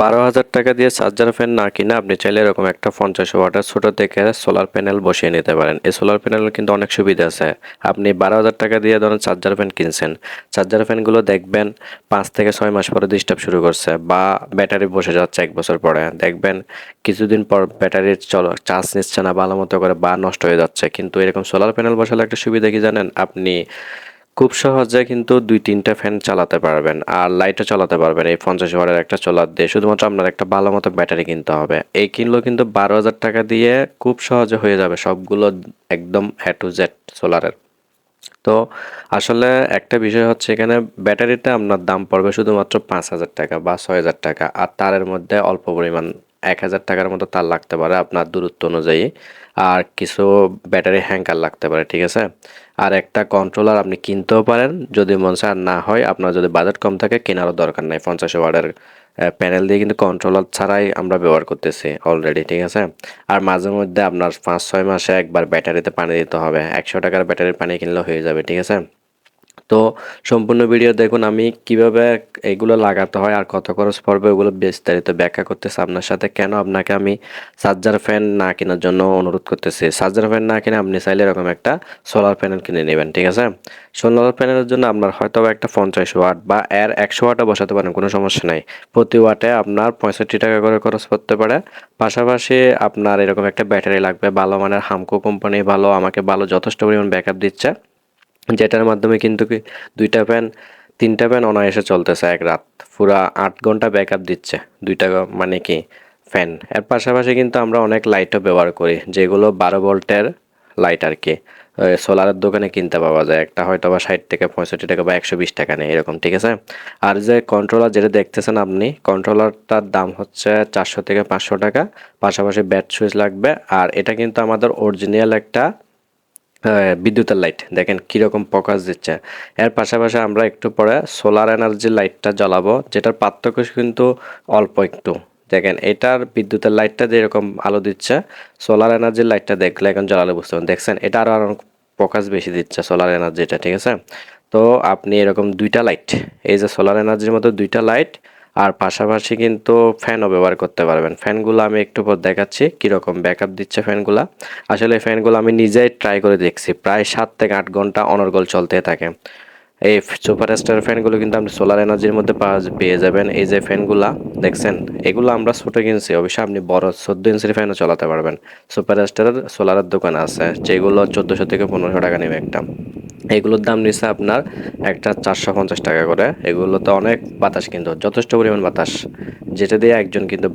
বারো হাজার টাকা দিয়ে চার্জার ফ্যান না কিনে আপনি চাইলে এরকম একটা পঞ্চাশ ওয়াটার ছোটো থেকে সোলার প্যানেল বসিয়ে নিতে পারেন। এই সোলার প্যানেলের কিন্তু অনেক সুবিধা আছে। আপনি বারো হাজার টাকা দিয়ে ধরুন চার্জার ফ্যান কিনছেন। চার্জার ফ্যানগুলো দেখবেন পাঁচ থেকে ছয় মাস পরে ডিস্টার্ব শুরু করছে বা ব্যাটারি বসে যাচ্ছে এক বছর পরে। দেখবেন কিছুদিন পর ব্যাটারির চলো চার্জ নিচ্ছে না ভালো মতো করে বা নষ্ট হয়ে যাচ্ছে। কিন্তু এরকম সোলার প্যানেল বসালে একটা সুবিধা কি জানেন? আপনি খুব সহজে কিন্তু দুই তিনটা ফ্যান চালাতে পারবেন, আর লাইটও চালাতে পারবেন। এই পঞ্চাশ ওয়াটের একটা সোলার দিয়ে শুধুমাত্র আপনার একটা ভালো মতো ব্যাটারি কিনতে হবে। এই কিনলেও কিন্তু বারো হাজার টাকা দিয়ে খুব সহজে হয়ে যাবে সবগুলো একদম হ্যা টু জেড সোলারের তো আসলে একটা বিষয় হচ্ছে এখানে ব্যাটারিতে আপনার দাম পড়বে শুধুমাত্র পাঁচ হাজার টাকা বা ছয় হাজার টাকা, আর তারের মধ্যে অল্প পরিমাণ এক হাজার টাকার মতো তার লাগতে পারে আপনার দূরত্ব অনুযায়ী। আর কিছু ব্যাটারি হ্যাঙ্কার লাগতে পারে, ঠিক আছে? আর একটা কন্ট্রোলার আপনি কিনতেও পারেন, যদি মন আর না হয়, আপনার যদি বাজেট কম থাকে, কেনারও দরকার নাই। পঞ্চাশ ওয়ার্ডের প্যানেল দিয়ে কিন্তু কন্ট্রোলার ছাড়াই আমরা ব্যবহার করতেছি অলরেডি ঠিক আছে? আর মাঝে মধ্যে আপনার পাঁচ ছয় মাসে একবার ব্যাটারিতে পানি দিতে হবে। একশো টাকার ব্যাটারির পানি কিনলেও হয়ে যাবে, ঠিক আছে? তো সম্পূর্ণ ভিডিও দেখুন, আমি কীভাবে এগুলো লাগাতে হয় আর কত খরচ পড়বে ওগুলো বিস্তারিত ব্যাখ্যা করতেছি আপনার সাথে। কেন আপনাকে আমি চার্জার ফ্যান না কেনার জন্য অনুরোধ করতেছি? চার্জার ফ্যান না কিনে আপনি চাইলে এরকম একটা সোলার প্যানেল কিনে নেবেন, ঠিক আছে? সোলার প্যানেলের জন্য আপনার হয়তো একটা পঞ্চাশ ওয়াট বা এর একশো ওয়াটও বসাতে পারেন, কোনো সমস্যা নাই। প্রতি ওয়াটে আপনার পঁয়ষট্টি টাকা করে খরচ করতে পারে। পাশাপাশি আপনার এরকম একটা ব্যাটারি লাগবে, ভালো মানের হামকো কোম্পানি ভালো, আমাকে ভালো যথেষ্ট পরিমাণ ব্যাকআপ দিচ্ছে। যেটার মাধ্যমে কিন্তু কি দুইটা ফ্যান তিনটা ফ্যান অনায়াসে চলতেছে এক রাত। পুরা আট ঘণ্টা ব্যাকআপ দিচ্ছে দুইটা মানে কি ফ্যান এর পাশাপাশি কিন্তু আমরা অনেক লাইটও ব্যবহার করি, যেগুলো বারো ভোল্টের লাইট আর কি। সোলারের দোকানে কিনতে পাওয়া যায়। একটা হয়তো বা ষাট থেকে পঁয়ষট্টি টাকা বা একশো বিশ টাকা নেই এরকম, ঠিক আছে? আর যে কন্ট্রোলার যেটা দেখতেছেন আপনি কন্ট্রোলারটার দাম হচ্ছে চারশো থেকে পাঁচশো টাকা। পাশাপাশি ব্যাট সুইচ লাগবে। আর এটা কিন্তু আমাদের অরিজিনাল একটা বিদ্যুতের লাইট দেখেন কীরকম প্রকাশ দিচ্ছে। এর পাশাপাশি আমরা একটু পরে সোলার এনার্জি লাইটটা জ্বালাবো, যেটার পার্থক্য কিন্তু অল্প একটু। দেখেন, এটার বিদ্যুতের লাইটটা যেরকম আলো দিচ্ছে সোলার এনার্জির লাইটটা দেখলে এখন জ্বালালে বুঝতে পারেন দেখছেন, এটা আরও আরও প্রকাশ বেশি দিচ্ছে সোলার এনার্জিটা ঠিক আছে? তো আপনি এরকম দুইটা লাইট এই যে সোলার এনার্জির মতো দুইটা লাইট আর পাশাপাশি কিন্তু ফ্যানও ব্যবহার করতে পারবেন। ফ্যানগুলো আমি একটু পর দেখাচ্ছি কীরকম ব্যাকআপ দিচ্ছে ফ্যানগুলো। আসলে ফ্যানগুলো আমি নিজেই ট্রাই করে দেখছি। প্রায় সাত থেকে আট ঘণ্টা অনর্গল চলতে থাকে। এই সুপার স্টার ফ্যানগুলো কিন্তু আপনি সোলার এনার্জির মধ্যে পেয়ে যাবেন। এই যে ফ্যানগুলা, দেখছেন? এগুলো আমরা ছোটো কিনছি। অবশ্যই আপনি বড় চোদ্দ ইঞ্চির ফ্যানও চালাতে পারবেন। সুপার স্টারের সোলারের দোকান আছে, যেগুলো চোদ্দোশো থেকে পনেরোশো টাকা নেবে একটা। এগুলোর দাম নিচ্ছে আপনার একটা চারশো পঞ্চাশ টাকা করে। এগুলোতে অনেক বাতাস কিন্তু, যথেষ্ট পরিমাণ বাতাস। যেটা দিয়ে একজন কিন্তু